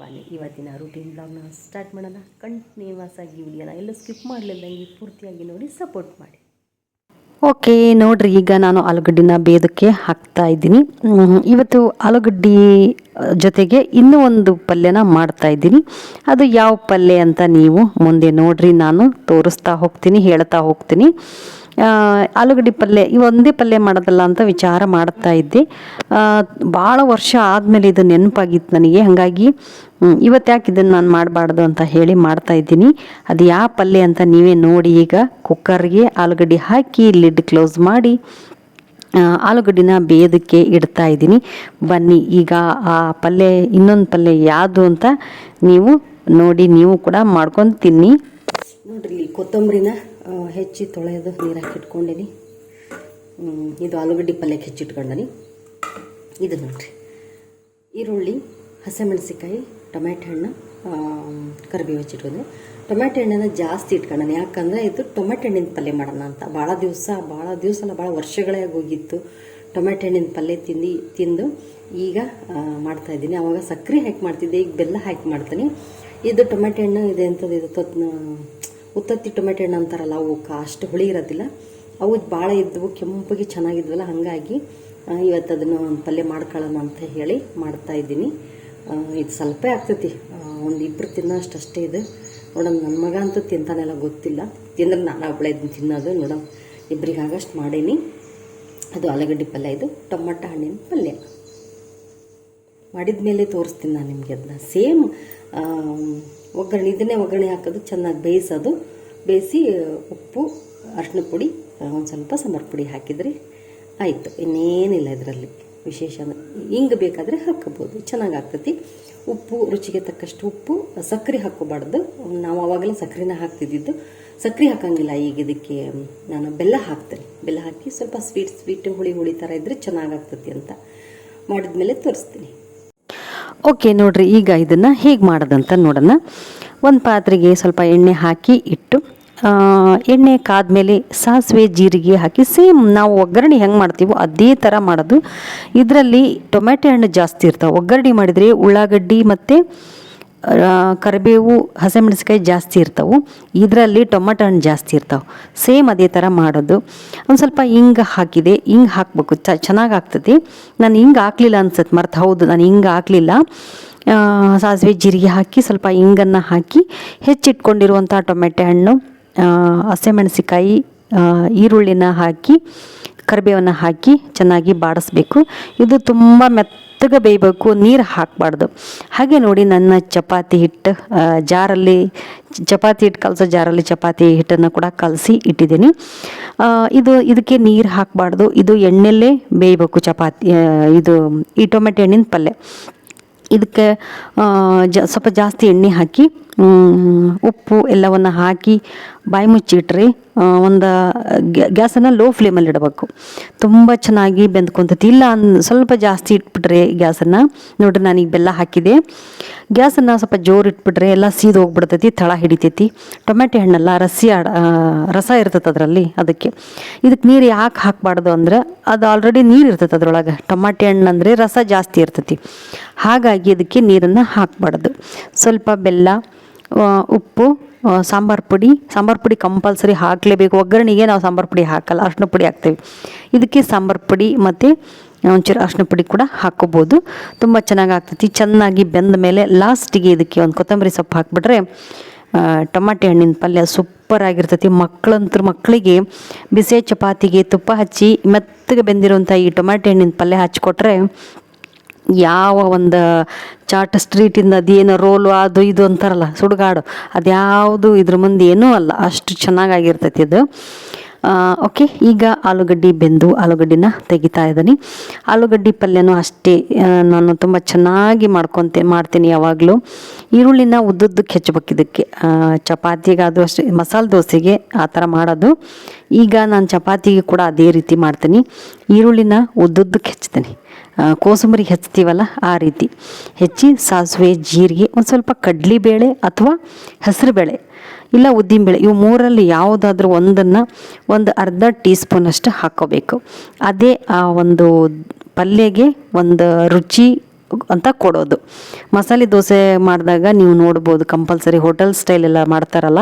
ಬನ್ನಿ, ಇವತ್ತಿನ ರೂಟೀನ್ ಬ್ಲಾಗ್ನ ಸ್ಟಾರ್ಟ್ ಮಾಡೋಣ. ಕಂಟಿನ್ಯೂವಸ್ ಆಗಿ ವಿಡಿಯೋನ ಎಲ್ಲೂ ಸ್ಕಿಪ್ ಮಾಡಲಿಲ್ಲ ಹಂಗೆ ಪೂರ್ತಿಯಾಗಿ ನೋಡಿ ಸಪೋರ್ಟ್ ಮಾಡಿ. ಓಕೆ, ನೋಡ್ರಿ, ಈಗ ನಾನು ಆಲೂಗಡ್ಡಿನ ಬೇದಕ್ಕೆ ಹಾಕ್ತಾ ಇದ್ದೀನಿ. ಇವತ್ತು ಆಲೂಗಡ್ಡಿ ಜೊತೆಗೆ ಇನ್ನೂ ಒಂದು ಪಲ್ಯನ ಮಾಡ್ತಾ ಇದ್ದೀನಿ. ಅದು ಯಾವ ಪಲ್ಯ ಅಂತ ನೀವು ಮುಂದೆ ನೋಡ್ರಿ, ನಾನು ತೋರಿಸ್ತಾ ಹೋಗ್ತೀನಿ, ಹೇಳ್ತಾ ಹೋಗ್ತೀನಿ. ಆಲೂಗಡ್ಡೆ ಪಲ್ಯ, ಈ ಒಂದೇ ಪಲ್ಯ ಮಾಡೋದಲ್ಲ ಅಂತ ವಿಚಾರ ಮಾಡ್ತಾ ಇದ್ದೆ. ಭಾಳ ವರ್ಷ ಆದಮೇಲೆ ಇದು ನೆನಪಾಗಿತ್ತು ನನಗೆ. ಹಾಗಾಗಿ ಇವತ್ತು ಯಾಕೆ ಇದನ್ನು ನಾನು ಮಾಡಬಾರ್ದು ಅಂತ ಹೇಳಿ ಮಾಡ್ತಾ ಇದ್ದೀನಿ. ಅದು ಯಾವ ಪಲ್ಯ ಅಂತ ನೀವೇ ನೋಡಿ ಈಗ ಕುಕ್ಕರ್ಗೆ ಆಲೂಗಡ್ಡೆ ಹಾಕಿ ಲಿಡ್ ಕ್ಲೋಸ್ ಮಾಡಿ ಆಲೂಗಡ್ಡಿನ ಬೇಯೋದಕ್ಕೆ ಇಡ್ತಾ ಇದ್ದೀನಿ. ಬನ್ನಿ, ಈಗ ಆ ಪಲ್ಯ, ಇನ್ನೊಂದು ಪಲ್ಯ ಯಾವುದು ಅಂತ ನೀವು ನೋಡಿ, ನೀವು ಕೂಡ ಮಾಡ್ಕೊಂಡು ತಿನ್ನಿ. ನೋಡ್ರಿ ಕೊತ್ತಂಬರಿನ. ಹೆಚ್ಚಿ ತೊಳೆದು ನೀರು ಇಟ್ಕೊಂಡೀನಿ. ಇದು ಆಲೂಗಡ್ಡೆ ಪಲ್ಯಕ್ಕೆ ಹೆಚ್ಚಿಟ್ಕೊಂಡನಿ ಇದು ನೋಡಿರಿ. ಈರುಳ್ಳಿ ಹಸಿಮೆಣಸಿಕಾಯಿ ಟೊಮ್ಯಾಟೊ ಹಣ್ಣು ಕರಿಬೇವು ಹೆಚ್ಚಿಟ್ಕೊಂಡೆ ಟೊಮ್ಯಾಟೊ ಹಣ್ಣನ್ನು ಜಾಸ್ತಿ ಇಟ್ಕೊಂಡಾನೆ. ಯಾಕಂದರೆ ಇದು ಟೊಮ್ಯಾಟೊ ಹಣ್ಣಿನ ಪಲ್ಯ ಮಾಡೋಣ ಅಂತ. ಭಾಳ ದಿವಸ ಭಾಳ ದಿವಸ ಅಲ್ಲ ಭಾಳ ವರ್ಷಗಳೇ ಆಗೋಗಿತ್ತು. ಟೊಮ್ಯಾಟೊ ಹಣ್ಣಿನ ಪಲ್ಯ ತಿಂದು ತಿಂದು ಈಗ ಮಾಡ್ತಾಯಿದ್ದೀನಿ ಅವಾಗ ಸಕ್ಕರೆ ಹಾಕಿ ಮಾಡ್ತಿದ್ದೆ, ಈಗ ಬೆಲ್ಲ ಹಾಕಿ ಮಾಡ್ತೀನಿ. ಇದು ಟೊಮ್ಯಾಟೊ ಹಣ್ಣು ಇದೆ ಅಂತದ್ದು ಇದು ತೊತ್ ಉತ್ತತ್ತಿ ಟೊಮೆಟೊ ಹಣ್ಣು ಅಂತಾರಲ್ಲ, ಅವು ಅಷ್ಟು ಹುಳಿ ಇರೋದಿಲ್ಲ. ಅವು ಭಾಳ ಇದ್ವು, ಕೆಂಪಗೆ ಚೆನ್ನಾಗಿದ್ವಲ್ಲ, ಹಾಗಾಗಿ ಇವತ್ತು ಅದನ್ನು ಒಂದು ಪಲ್ಯ ಮಾಡ್ಕೊಳ್ಳೋಣ ಅಂತ ಹೇಳಿ ಮಾಡ್ತಾ ಇದ್ದೀನಿ. ಇದು ಸ್ವಲ್ಪ ಆಗ್ತೈತಿ. ಒಂದು ಇಬ್ಬರು ತಿನ್ನೋಷ್ಟು ಅಷ್ಟೇ ಇದು. ನೋಡೋಣ ನನ್ನ ಮಗ ಅಂತೂ ತಿಂತಾನೆಲ್ಲ ಗೊತ್ತಿಲ್ಲ. ತಿಂದ್ರೆ ನಾನು ಒಬ್ಬಳೆ ತಿನ್ನೋದು ನೋಡೋಣ ಇಬ್ಬರಿಗೆ ಆಗಷ್ಟು ಮಾಡೀನಿ. ಅದು ಆಲೂಗಡ್ಡೆ ಪಲ್ಯ ಇದು, ಟೊಮಟೊ ಹಣ್ಣಿನ ಪಲ್ಯ. ಮಾಡಿದ ಮೇಲೆ ತೋರಿಸ್ತೀನಿ ನಾನು ನಿಮಗೆ ಅದನ್ನ ಸೇಮ್ ಒಗ್ಗರಣೆ, ಇದನ್ನೇ ಒಗ್ಗರಣೆ ಹಾಕೋದು, ಚೆನ್ನಾಗಿ ಬೇಯಿಸೋದು. ಬೇಯಿಸಿ ಉಪ್ಪು ಅರಿಶಿನ ಪುಡಿ ಒಂದು ಸ್ವಲ್ಪ ಸಾಂಬಾರು ಪುಡಿ ಹಾಕಿದರೆ ಆಯಿತು. ಇನ್ನೇನಿಲ್ಲ ಇದರಲ್ಲಿ ವಿಶೇಷ ಹಿಂಗೆ ಬೇಕಾದರೆ ಹಾಕೋಬೋದು ಚೆನ್ನಾಗಿ ಆಗ್ತೈತಿ. ಉಪ್ಪು, ರುಚಿಗೆ ತಕ್ಕಷ್ಟು ಉಪ್ಪು ಸಕ್ಕರೆ ಹಾಕೋಬಾರ್ದು ನಾವು ಆವಾಗಲೇ ಸಕ್ಕರೆನ ಹಾಕ್ತಿದ್ದಿದ್ದು. ಸಕ್ಕರೆ ಹಾಕಂಗಿಲ್ಲ. ಈಗ ಇದಕ್ಕೆ ನಾನು ಬೆಲ್ಲ ಹಾಕ್ತೇನೆ. ಬೆಲ್ಲ ಹಾಕಿ ಸ್ವಲ್ಪ ಸ್ವೀಟ್ ಸ್ವೀಟ್ ಹುಳಿ ಹುಳಿ ಥರ ಇದ್ದರೆ ಚೆನ್ನಾಗಾಗ್ತತಿ ಅಂತ ಮಾಡಿದ್ಮೇಲೆ ತೋರಿಸ್ತೀನಿ. ಓಕೆ, ನೋಡ್ರಿ, ಈಗ ಇದನ್ನು ಹೇಗೆ ಮಾಡೋದಂತ ನೋಡೋಣ. ಒಂದು ಪಾತ್ರೆಗೆ ಸ್ವಲ್ಪ ಎಣ್ಣೆ ಹಾಕಿ ಇಟ್ಟು ಎಣ್ಣೆ ಕಾದ್ಮೇಲೆ ಸಾಸಿವೆ ಜೀರಿಗೆ ಹಾಕಿ, ಸೇಮ್ ನಾವು ಒಗ್ಗರಣೆ ಹೆಂಗೆ ಮಾಡ್ತೀವೋ ಅದೇ ಥರ ಮಾಡೋದು. ಇದರಲ್ಲಿ ಟೊಮೆಟೊ ಹಣ್ಣು ಜಾಸ್ತಿ ಇರ್ತಾವೆ. ಒಗ್ಗರಣೆ ಮಾಡಿದರೆ ಉಳ್ಳಾಗಡ್ಡಿ ಮತ್ತು ಕರಿಬೇವು ಹಸಿಮೆಣಸಿಕಾಯಿ ಜಾಸ್ತಿ ಇರ್ತವೆ. ಇದರಲ್ಲಿ ಟೊಮೆಟೊ ಹಣ್ಣು ಜಾಸ್ತಿ ಇರ್ತಾವೆ. ಸೇಮ್ ಅದೇ ಥರ ಮಾಡೋದು. ಒಂದು ಸ್ವಲ್ಪ ಹಿಂಗೆ ಹಾಕಿದೆ. ಹಿಂಗೆ ಹಾಕಬೇಕು. ಚ, ಚೆನ್ನಾಗಿ ಆಗ್ತದೆ. ನಾನು ಹಿಂಗೆ ಹಾಕಲಿಲ್ಲ ಅನ್ಸುತ್ತೆ ಮರ್ತು. ಹೌದು, ನಾನು ಹಿಂಗೆ ಹಾಕಲಿಲ್ಲ. ಸಾಸಿವೆ ಜೀರಿಗೆ ಹಾಕಿ ಸ್ವಲ್ಪ ಹಿಂಗನ್ನು ಹಾಕಿ ಹೆಚ್ಚಿಟ್ಕೊಂಡಿರುವಂಥ ಟೊಮೆಟೊ ಹಣ್ಣು ಹಸಿಮೆಣಸಿಕಾಯಿ ಈರುಳ್ಳಿನ ಹಾಕಿ, ಕರಿಬೇವನ್ನು ಹಾಕಿ ಚೆನ್ನಾಗಿ ಬಾಡಿಸ್ಬೇಕು. ಇದು ತುಂಬ ಮೆತ್ತಗೆ ಬೇಯಬೇಕು ನೀರು ಹಾಕಬಾರ್ದು. ಹಾಗೆ ನೋಡಿ ನನ್ನ ಚಪಾತಿ ಹಿಟ್ಟು ಜಾರಲ್ಲಿ, ಚಪಾತಿ ಹಿಟ್ಟು ಕಲಸೋ ಜಾರಲ್ಲಿ ಚಪಾತಿ ಹಿಟ್ಟನ್ನು ಕೂಡ ಕಲಸಿ ಇಟ್ಟಿದ್ದೀನಿ. ಇದು ಇದಕ್ಕೆ ನೀರು ಹಾಕಬಾರ್ದು. ಇದು ಎಣ್ಣೆಲ್ಲೇ ಬೇಯಬೇಕು ಚಪಾತಿ ಇದು ಈ ಟೊಮೆಟೊ ಹಣ್ಣಿನ ಪಲ್ಯ ಇದಕ್ಕೆ ಜ, ಸ್ವಲ್ಪ ಜಾಸ್ತಿ ಎಣ್ಣೆ ಹಾಕಿ ಉಪ್ಪು ಎಲ್ಲವನ್ನು ಹಾಕಿ ಬಾಯಿ ಮುಚ್ಚಿಟ್ರಿ ಒಂದು ಗ್ಯಾಸನ್ನು ಲೋ ಫ್ಲೇಮಲ್ಲಿ ಇಡಬೇಕು. ತುಂಬ ಚೆನ್ನಾಗಿ ಬೆಂದ್ಕೊಂತೈತಿ. ಇಲ್ಲ ಅನ್, ಸ್ವಲ್ಪ ಜಾಸ್ತಿ ಇಟ್ಬಿಟ್ರೆ ಗ್ಯಾಸನ್ನು. ನೋಡ್ರಿ ನಾನೀಗ ಬೆಲ್ಲ ಹಾಕಿದೆ. ಗ್ಯಾಸನ್ನು ಸ್ವಲ್ಪ ಜೋರು ಇಟ್ಬಿಟ್ರೆ ಎಲ್ಲ ಸೀದು ಹೋಗ್ಬಿಡ್ತೈತಿ, ತಳ ಹಿಡಿತೈತಿ. ಟೊಮೆಟೊ ಹಣ್ಣೆಲ್ಲ ರಸಿ ಆಡ ರಸ ಇರ್ತೈತೆ ಅದರಲ್ಲಿ, ಅದಕ್ಕೆ. ಇದಕ್ಕೆ ನೀರು ಯಾಕೆ ಹಾಕ್ಬಾರ್ದು ಅಂದ್ರೆ, ಅದು ಆಲ್ರೆಡಿ ನೀರು ಇರ್ತೈತೆ ಅದರೊಳಗೆ. ಟೊಮಾಟೆ ಹಣ್ಣು ಅಂದರೆ ರಸ ಜಾಸ್ತಿ ಇರ್ತೈತಿ. ಹಾಗಾಗಿ ಇದಕ್ಕೆ ನೀರನ್ನು ಹಾಕಬಾರ್ದು. ಸ್ವಲ್ಪ ಬೆಲ್ಲ ಉಪ್ಪು ಸಾಂಬಾರ್ ಪುಡಿ. ಸಾಂಬಾರು ಪುಡಿ ಕಂಪಲ್ಸರಿ ಹಾಕಲೇಬೇಕು. ಒಗ್ಗರಣೆಗೆ ನಾವು ಸಾಂಬಾರು ಪುಡಿ ಹಾಕಲ್ಲ. ಅರ್ಶಿನ ಪುಡಿ ಹಾಕ್ತೇವೆ. ಇದಕ್ಕೆ ಸಾಂಬಾರು ಪುಡಿ ಮತ್ತು ಒಂಚೂರು ಅರ್ಶಿನ ಪುಡಿ ಕೂಡ ಹಾಕ್ಕೋಬೋದು ತುಂಬ ಚೆನ್ನಾಗಿ ಆಗ್ತೈತಿ ಚೆನ್ನಾಗಿ ಬೆಂದ ಮೇಲೆ ಲಾಸ್ಟಿಗೆ ಇದಕ್ಕೆ ಒಂದು ಕೊತ್ತಂಬರಿ ಸೊಪ್ಪು ಹಾಕಿಬಿಟ್ರೆ ಟೊಮಾಟೆ ಹಣ್ಣಿನ ಪಲ್ಯ ಸೂಪರ್ ಆಗಿರ್ತೈತಿ. ಮಕ್ಕಳಂತೂ ಮಕ್ಕಳಿಗೆ ಬಿಸಿ ಚಪಾತಿಗೆ ತುಪ್ಪ ಹಚ್ಚಿ ಮೆತ್ತಗೆ ಬೆಂದಿರುವಂಥ ಈ ಟೊಮಾಟೆ ಹಣ್ಣಿನ ಪಲ್ಯ ಹಚ್ಕೊಟ್ರೆ ಯಾವ ಒಂದು ಚಾಟ್ ಸ್ಟ್ರೀಟಿಂದ ಅದೇನು ರೋಲು ಅದು ಇದು ಅಂತಾರಲ್ಲ, ಸುಡುಗಾಡು. ಅದ್ಯಾವುದು ಇದ್ರ ಮುಂದೆ ಏನೂ ಅಲ್ಲ, ಅಷ್ಟು ಚೆನ್ನಾಗಾಗಿರ್ತೈತಿ ಅದು. ಓಕೆ, ಈಗ ಆಲೂಗಡ್ಡೆ ಬೆಂದು ಆಲೂಗಡ್ಡಿನ ತೆಗಿತಾ ಇದ್ದೀನಿ. ಆಲೂಗಡ್ಡೆ ಪಲ್ಯನೂ ಅಷ್ಟೇ ನಾನು ತುಂಬ ಚೆನ್ನಾಗಿ ಮಾಡ್ಕೊತೆ, ಮಾಡ್ತೀನಿ ಯಾವಾಗಲೂ. ಈರುಳ್ಳಿನ ಉದ್ದುದ್ದಕ್ಕೆ ಹೆಚ್ಚಬೇಕು ಇದಕ್ಕೆ. ಚಪಾತಿಗಾದರೂ ಅಷ್ಟೇ, ಮಸಾಲೆ ದೋಸೆಗೆ ಆ ಥರ ಮಾಡೋದು. ಈಗ ನಾನು ಚಪಾತಿಗೆ ಕೂಡ ಅದೇ ರೀತಿ ಮಾಡ್ತೀನಿ. ಈರುಳ್ಳಿನ ಉದ್ದುದ್ದಕ್ಕೆ ಹೆಚ್ಚ್ತೀನಿ ಆ, ಕೋಸಂಬರಿಗೆ ಹೆಚ್ಚುತ್ತೀವಲ್ಲ ಆ ರೀತಿ. ಹೆಚ್ಚಿ ಸಾಸಿವೆ ಜೀರಿಗೆ ಒಂದು ಸ್ವಲ್ಪ ಕಡ್ಲಿಬೇಳೆ ಅಥವಾ ಹೆಸರುಬೇಳೆ ಇಲ್ಲ ಉದ್ದಿನಬೇಳೆ. ಇವು ಮೂರಲ್ಲಿ ಯಾವುದಾದ್ರೂ ಒಂದನ್ನು ಒಂದು ಅರ್ಧ ಟೀ ಸ್ಪೂನಷ್ಟು ಹಾಕೋಬೇಕು. ಅದೇ ಆ ಒಂದು ಪಲ್ಯಗೆ ಒಂದು ರುಚಿ ಅಂತ ಕೊಡೋದು. ಮಸಾಲೆ ದೋಸೆ ಮಾಡಿದಾಗ ನೀವು ನೋಡ್ಬೋದು ಕಂಪಲ್ಸರಿ ಹೋಟೆಲ್ ಸ್ಟೈಲ್ ಎಲ್ಲ ಮಾಡ್ತಾರಲ್ಲ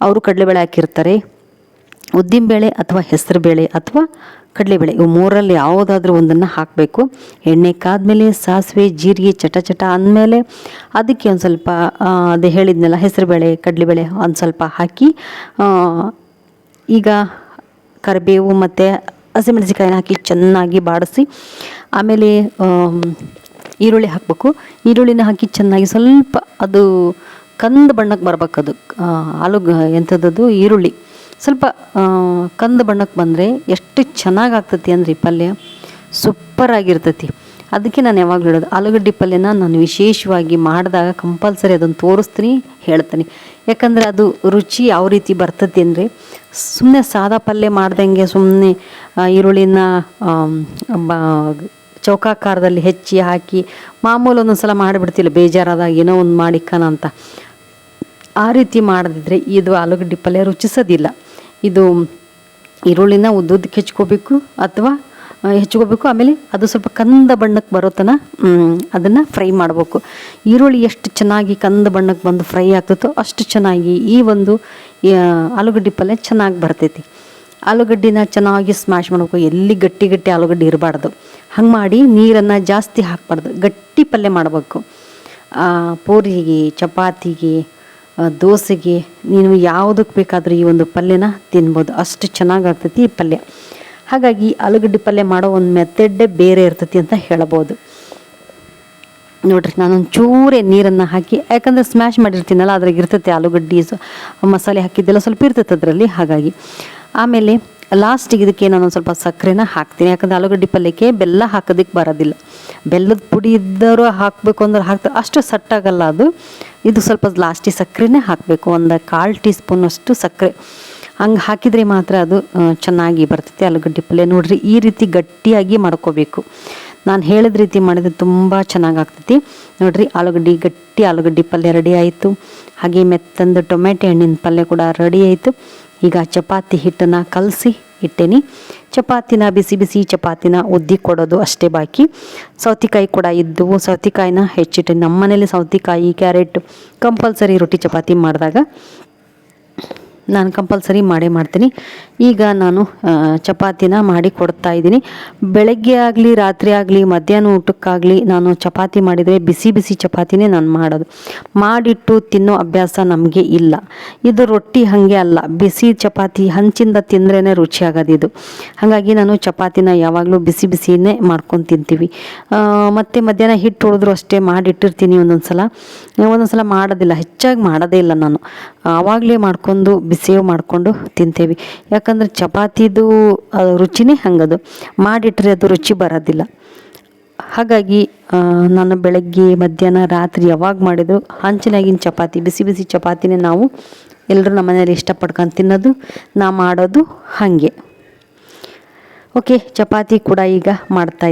ಅವರು ಕಡಲೆಬೇಳೆ ಹಾಕಿರ್ತಾರೆ. ಉದ್ದಿನಬೇಳೆ ಅಥವಾ ಹೆಸರುಬೇಳೆ ಅಥವಾ ಕಡಲೆಬೇಳೆ ಇವು ಮೂರಲ್ಲಿ ಯಾವುದಾದ್ರೂ ಒಂದನ್ನು ಹಾಕಬೇಕು. ಎಣ್ಣೆ ಕಾದ್ಮೇಲೆ, ಸಾಸಿವೆ, ಜೀರಿಗೆ, ಚಟ ಚಟ ಅಂದಮೇಲೆ ಅದಕ್ಕೆ ಒಂದು ಸ್ವಲ್ಪ ಅದು ಹೇಳಿದ್ನಲ್ಲ ಹೆಸರುಬೇಳೆ ಕಡಲೆಬೇಳೆ ಒಂದು ಸ್ವಲ್ಪ ಹಾಕಿ ಈಗ ಕರಿಬೇವು ಮತ್ತು ಹಸಿಮೆಣಸಿಕಾಯಿನ ಹಾಕಿ ಚೆನ್ನಾಗಿ ಬಾಡಿಸಿ, ಆಮೇಲೆ ಈರುಳ್ಳಿ ಹಾಕಬೇಕು. ಈರುಳ್ಳಿನ ಹಾಕಿ ಚೆನ್ನಾಗಿ ಸ್ವಲ್ಪ ಅದು ಕಂದು ಬಣ್ಣಕ್ಕೆ ಬರಬೇಕದು. ಆಲೂಗ ಎಂಥದ್ದು ಈರುಳ್ಳಿ. ಸ್ವಲ್ಪ ಕಂದು ಬಣ್ಣಕ್ಕೆ ಬಂದರೆ ಎಷ್ಟು ಚೆನ್ನಾಗಿ ಅಂದ್ರೆ ಈ ಪಲ್ಯ ಸೂಪರ್ ಆಗಿರ್ತೈತಿ ಅದಕ್ಕೆ ನಾನು ಯಾವಾಗಲೂ ಹೇಳೋದು, ಆಲೂಗಡ್ಡೆ ಪಲ್ಯನ ನಾನು ವಿಶೇಷವಾಗಿ ಮಾಡಿದಾಗ ಕಂಪಲ್ಸರಿ ಅದನ್ನು ತೋರಿಸ್ತೀನಿ, ಹೇಳ್ತೀನಿ. ಯಾಕಂದರೆ ಅದು ರುಚಿ ಯಾವ ರೀತಿ ಬರ್ತೈತಿ ಅಂದರೆ ಸುಮ್ಮನೆ ಸಾದಾ ಪಲ್ಯ ಮಾಡ್ದಂಗೆ ಸುಮ್ಮನೆ ಈರುಳ್ಳಿನ ಬ- ಚೌಕಾಕಾರದಲ್ಲಿ ಹೆಚ್ಚಿ ಹಾಕಿ ಮಾಮೂಲು ಒಂದೊಂದು ಸಲ ಮಾಡಿಬಿಡ್ತಿಲ್ಲ, ಬೇಜಾರಾದಾಗ ಏನೋ ಒಂದು ಮಾಡಿಕ್ಕನ ಅಂತ. ಆ ರೀತಿ ಮಾಡದಿದ್ರೆ ಇದು ಆಲೂಗಡ್ಡೆ ಪಲ್ಯ ರುಚಿಸೋದಿಲ್ಲ. ಇದು ಈರುಳ್ಳಿನ ಉದ್ದುದ್ದಕ್ಕೆ ಹೆಚ್ಕೋಬೇಕು ಅಥವಾ ಹೆಚ್ಕೋಬೇಕು. ಆಮೇಲೆ ಅದು ಸ್ವಲ್ಪ ಕಂದ ಬಣ್ಣಕ್ಕೆ ಬರೋ ತನಕ ಅದನ್ನು ಫ್ರೈ ಮಾಡಬೇಕು. ಈರುಳ್ಳಿ ಎಷ್ಟು ಚೆನ್ನಾಗಿ ಕಂದ ಬಣ್ಣಕ್ಕೆ ಬಂದು ಫ್ರೈ ಆಗ್ತೈತೋ ಅಷ್ಟು ಚೆನ್ನಾಗಿ ಈ ಒಂದು ಆಲೂಗಡ್ಡೆ ಪಲ್ಯ ಚೆನ್ನಾಗಿ ಬರ್ತೈತಿ. ಆಲೂಗಡ್ಡಿನ ಚೆನ್ನಾಗಿ ಸ್ಮ್ಯಾಶ್ ಮಾಡಬೇಕು. ಎಲ್ಲಿ ಗಟ್ಟಿ ಗಟ್ಟಿ ಆಲೂಗಡ್ಡೆ ಇರಬಾರ್ದು. ಹಂಗೆ ಮಾಡಿ ನೀರನ್ನು ಜಾಸ್ತಿ ಹಾಕಬಾರ್ದು. ಗಟ್ಟಿ ಪಲ್ಯ ಮಾಡಬೇಕು. ಪೂರಿಗೆ, ಚಪಾತಿಗೆ ದೋಸೆಗೆ ನೀನು ಯಾವುದಕ್ಕೆ ಬೇಕಾದರೂ ಈ ಒಂದು ಪಲ್ಯನ ತಿನ್ಬೋದು. ಅಷ್ಟು ಚೆನ್ನಾಗಾಗ್ತೈತಿ ಈ ಪಲ್ಯ. ಹಾಗಾಗಿ ಆಲೂಗಡ್ಡೆ ಪಲ್ಯ ಮಾಡೋ ಒಂದು ಮೆಥಡ್ಡೇ ಬೇರೆ ಇರ್ತೈತಿ ಅಂತ ಹೇಳ್ಬೋದು ನೋಡ್ರಿ ನಾನು ಚೂರೇ ನೀರನ್ನು ಹಾಕಿ, ಯಾಕಂದರೆ ಸ್ಮ್ಯಾಶ್ ಮಾಡಿರ್ತೀನಲ್ಲ, ಅದ್ರಾಗ ಇರ್ತೈತೆ ಆಲೂಗಡ್ಡೆ ಮಸಾಲೆ ಹಾಕಿದ್ದೆಲ್ಲ ಸ್ವಲ್ಪ ಇರ್ತೈತೆ ಅದರಲ್ಲಿ. ಹಾಗಾಗಿ ಆಮೇಲೆ ಲಾಸ್ಟಿಗೆ ಇದಕ್ಕೆ ನಾನು ಒಂದು ಸ್ವಲ್ಪ ಸಕ್ಕರೆನ ಹಾಕ್ತೀನಿ. ಯಾಕಂದರೆ ಆಲೂಗಡ್ಡೆ ಪಲ್ಯಕ್ಕೆ ಬೆಲ್ಲ ಹಾಕೋದಕ್ಕೆ ಬರೋದಿಲ್ಲ. ಬೆಲ್ಲದ ಪುಡಿ ಇದ್ದರೂ ಹಾಕಬೇಕು ಅಂದ್ರೆ ಹಾಕ್ತಾರೆ ಅಷ್ಟು ಸಟ್ಟಾಗಲ್ಲ ಅದು. ಇದು ಸ್ವಲ್ಪ ಲಾಸ್ಟಿಗೆ ಸಕ್ಕರೆನೇ ಹಾಕಬೇಕು. ಒಂದು ಕಾಲು ಟೀ ಸ್ಪೂನಷ್ಟು ಸಕ್ಕರೆ. ಹಂಗೆ ಹಾಕಿದರೆ ಮಾತ್ರ ಅದು ಚೆನ್ನಾಗಿ ಬರ್ತೈತೆ ಆಲೂಗಡ್ಡೆ ಪಲ್ಯ ನೋಡಿರಿ, ಈ ರೀತಿ ಗಟ್ಟಿಯಾಗಿ ಮಾಡ್ಕೋಬೇಕು. ನಾನು ಹೇಳಿದ ರೀತಿ ಮಾಡಿದ್ರೆ ತುಂಬ ಚೆನ್ನಾಗಿ ಆಗ್ತೈತಿ ನೋಡಿರಿ, ಆಲೂಗಡ್ಡೆ ಗಟ್ಟಿ ಆಲೂಗಡ್ಡೆ ಪಲ್ಯ ರೆಡಿ ಆಯಿತು. ಹಾಗೆ ಮೆತ್ತಂದು ಟೊಮೆಟೊ ಹಣ್ಣಿನ ಪಲ್ಯ ಕೂಡ ರೆಡಿ ಆಯಿತು. ಈಗ ಚಪಾತಿ ಹಿಟ್ಟನ್ನು ಕಲಸಿ ಇಟ್ಟೇನಿ. ಚಪಾತಿನ ಬಿಸಿ ಬಿಸಿ ಚಪಾತಿನ ಉದ್ದಿ ಕೊಡೋದು ಅಷ್ಟೇ ಬಾಕಿ. ಸೌತೆಕಾಯಿ ಕೂಡ ಇದ್ದವು ಸೌತೆಕಾಯಿನ ಹೆಚ್ಚಿಟ್ಟೆ ನಮ್ಮ ಮನೇಲಿ ಸೌತೆಕಾಯಿ, ಕ್ಯಾರೆಟ್ ಕಂಪಲ್ಸರಿ ರೊಟ್ಟಿ ಚಪಾತಿ ಮಾಡಿದಾಗ ನಾನು ಕಂಪಲ್ಸರಿ ಮಾಡೇ ಮಾಡ್ತೀನಿ. ಈಗ ನಾನು ಚಪಾತಿನ ಮಾಡಿ ಕೊಡ್ತಾ ಇದ್ದೀನಿ. ಬೆಳಗ್ಗೆ ಆಗಲಿ, ರಾತ್ರಿ ಆಗಲಿ, ಮಧ್ಯಾಹ್ನ ಊಟಕ್ಕಾಗಲಿ ನಾನು ಚಪಾತಿ ಮಾಡಿದರೆ ಬಿಸಿ ಬಿಸಿ ಚಪಾತಿನೇ ನಾನು ಮಾಡೋದು. ಮಾಡಿಟ್ಟು ತಿನ್ನೋ ಅಭ್ಯಾಸ ನಮಗೆ ಇಲ್ಲ. ಇದು ರೊಟ್ಟಿ ಹಾಗೆ ಅಲ್ಲ. ಬಿಸಿ ಚಪಾತಿ ಹಂಚಿಂದ ತಿಂದ್ರೇ ರುಚಿ ಆಗೋದು ಇದು. ಹಾಗಾಗಿ ನಾನು ಚಪಾತಿನ ಯಾವಾಗಲೂ ಬಿಸಿ ಬಿಸಿನೇ ಮಾಡ್ಕೊಂಡು ತಿಂತೀವಿ. ಮತ್ತು ಮತ್ತೆ ಮಧ್ಯಾಹ್ನ ಹಿಟ್ಟು ಉಳಿದ್ರು ಅಷ್ಟೇ ಮಾಡಿಟ್ಟಿರ್ತೀನಿ ಒಂದೊಂದು ಸಲ ಒಂದೊಂದು ಸಲ ಮಾಡೋದಿಲ್ಲ. ಹೆಚ್ಚಾಗಿ ಮಾಡೋದೇ ಇಲ್ಲ ನಾನು. ಆವಾಗಲೇ ಮಾಡ್ಕೊಂಡು, ಬಿಸಿಯೋ ಮಾಡಿಕೊಂಡು ತಿಂತೇವೆ. ಯಾಕಂದ್ರೆ ಚಪಾತಿದು ಆ, ರುಚಿನೇ ಹಂಗದು. ಮಾಡಿಟ್ರೆ ಅದು ರುಚಿ ಬರೋದಿಲ್ಲ. ಹಾಗಾಗಿ ನಾನು ಬೆಳಗ್ಗೆ ಮಧ್ಯಾಹ್ನ ರಾತ್ರಿ ಯಾವಾಗ ಮಾಡಿದ್ರು ಹಂಚಿನಾಗಿನ ಚಪಾತಿ ಬಿಸಿ ಬಿಸಿ ಚಪಾತಿನೇ ನಾವು ಎಲ್ಲರೂ ನಮ್ಮ ಮನೇಲಿ ಇಷ್ಟಪಡ್ಕೊಂಡು ತಿನ್ನೋದು ನಾ ಮಾಡೋದು ಹಾಗೆ. ಓಕೆ ಚಪಾತಿ ಕೂಡ ಈಗ ಮಾಡ್ತಾ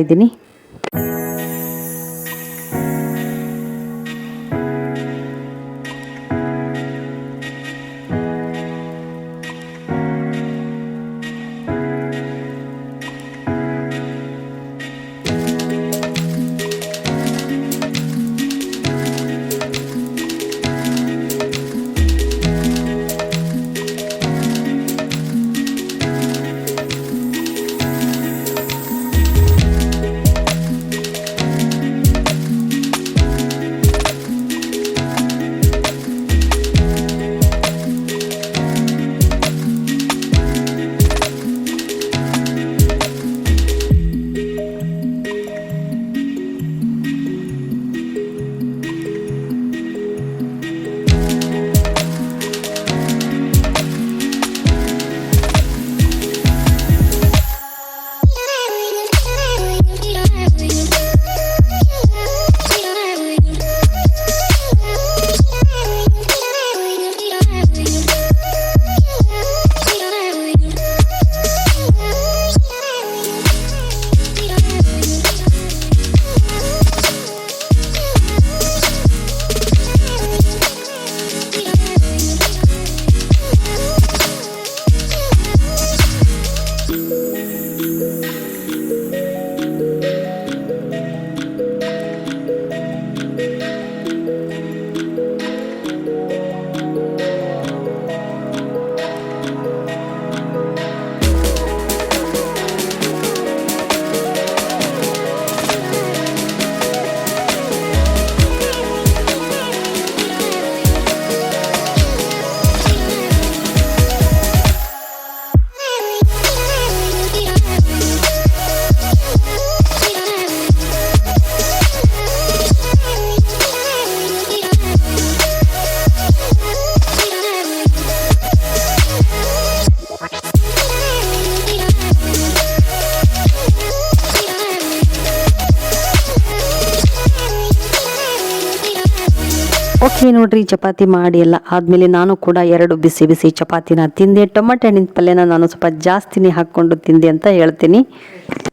ಓಕೆ ನೋಡ್ರಿ, ಚಪಾತಿ ಮಾಡಿ ಎಲ್ಲ ಆದಮೇಲೆ ನಾನು ಕೂಡ ಎರಡು ಬಿಸಿ ಬಿಸಿ ಚಪಾತಿನ ತಿಂದೆ. ಟೊಮೆಟೊ ಹಣ್ಣಿನ ಪಲ್ಯನ ನಾನು ಸ್ವಲ್ಪ ಜಾಸ್ತಿನೇ ಹಾಕ್ಕೊಂಡು ತಿಂದೆ ಅಂತ ಹೇಳ್ತೀನಿ.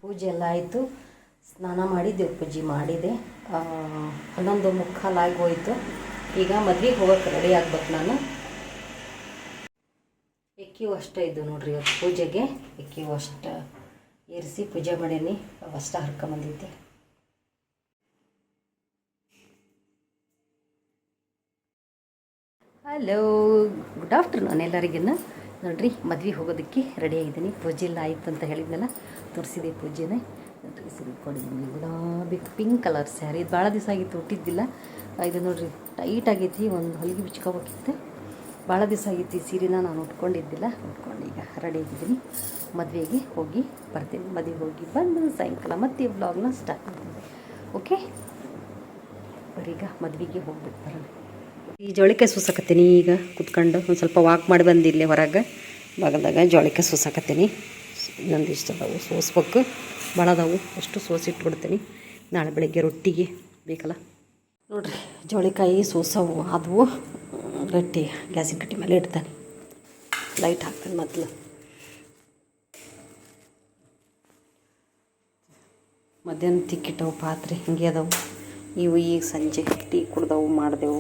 ಪೂಜೆ ಎಲ್ಲ ಆಯಿತು. ಸ್ನಾನ ಮಾಡಿ ದೇವ್ರ ಪೂಜೆ ಮಾಡಿದೆ. ಹನ್ನೊಂದು ಮುಕ್ಕಾಲು ಆಗಿ ಹೋಯಿತು ಈಗ ಮದ್ವೆಗೆ ಹೋಗೋಕೆ ರೆಡಿ ಆಗ್ಬೇಕು ನಾನು. ಎಕ್ಕಿವು ಅಷ್ಟೇ ಇದ್ದು ನೋಡ್ರಿ ಇವತ್ತು ಪೂಜೆಗೆ. ಎಕ್ಕಿವು ಅಷ್ಟು ಏರಿಸಿ ಪೂಜೆ ಮಾಡೀನಿ. ಅಷ್ಟ ಹರ್ಕೊಂಬಂದಿದ್ದೆ ಹಲೋ ಗುಡ್ ಆಫ್ಟರ್ನೂನ್ ಎಲ್ಲರಿಗಿನ್ನ ನೋಡ್ರಿ, ಮದ್ವೆ ಹೋಗೋದಕ್ಕೆ ರೆಡಿ ಆಗಿದ್ದೀನಿ. ಪೂಜೆ ಎಲ್ಲ ಆಯಿತು ಅಂತ ಹೇಳಿದ್ನಲ್ಲ, ತೋರಿಸಿದೆ ಪೂಜೆನೇ. ನೋಡ್ರಿ ಸಿಲ್ಕೊಂಡಿದ್ದೀನಿ ಗುಲಾಬಿ ಪಿಂಕ್ ಕಲರ್ ಸ್ಯಾರಿ ಇದು ಭಾಳ ದಿವಸ ಆಗಿತ್ತು, ಹುಟ್ಟಿದ್ದಿಲ್ಲ. ಇದು ನೋಡ್ರಿ ಟೈಟ್ ಆಗೈತಿ, ಒಂದು ಹೊಲಿಗೆ ಬಿಚ್ಕೋಬೇಕಿತ್ತು. ಭಾಳ ದಿವಸ ಆಗಿತ್ತು ಈ ಸೀರೆನ ನಾನು ಉಟ್ಕೊಂಡಿದ್ದಿಲ್ಲ. ಉಟ್ಕೊಂಡು ಈಗ ರೆಡಿ ಆಗಿದ್ದೀನಿ. ಮದುವೆಗೆ ಹೋಗಿ ಬರ್ತೀನಿ. ಮದುವೆಗೆ ಹೋಗಿ ಬಂದು ಸಾಯಂಕಾಲ ಮತ್ತೆ ವ್ಲಾಗ್ನ ಸ್ಟಾರ್ಟ್ ಮಾಡ್ತೀನಿ. ಓಕೆ ಬರೀಗ ಮದುವೆಗೆ ಹೋಗ್ಬಿಟ್ಟು ಬರೋಣ. ಈ ಜೋಳಿಕಾಯಿ ಸೂಸಕತ್ತೀನಿ ಈಗ ಕುತ್ಕೊಂಡು. ಒಂದು ಸ್ವಲ್ಪ ವಾಕ್ ಮಾಡಿ ಬಂದು ಇಲ್ಲಿ ಹೊರಗೆ. ಬಗಲ್ದಾಗ ಜೋಳಿಕಾಯಿ ಸೂಸಕತ್ತೀನಿ. ನಂದು ಇಷ್ಟ ಅದಾವು, ಸೋಸ್ಬೇಕು. ಭಾಳ ಅದಾವು, ಅಷ್ಟು ಸೋಸಿಟ್ಬಿಡ್ತೀನಿ. ನಾಳೆ ಬೆಳಗ್ಗೆ ರೊಟ್ಟಿಗೆ ಬೇಕಲ್ಲ? ನೋಡ್ರಿ, ಜೋಳಿಕಾಯಿ ಸೋಸವು ಅದು ಗಟ್ಟಿ ಗ್ಯಾಸಿನ ಕಟ್ಟಿ ಮೇಲೆ ಇಡ್ತಾನೆ. ಲೈಟ್ ಹಾಕ್ತಾನೆ ಮೊದಲು. ಮಧ್ಯಾಹ್ನ ತಿಕ್ಕಿಟ್ಟವು ಪಾತ್ರೆ, ಹಿಂಗೆ ಅದಾವು. ಇವು ಈಗ ಸಂಜೆ ಟೀ ಕುಡ್ದವು, ಮಾಡಿದೆವು.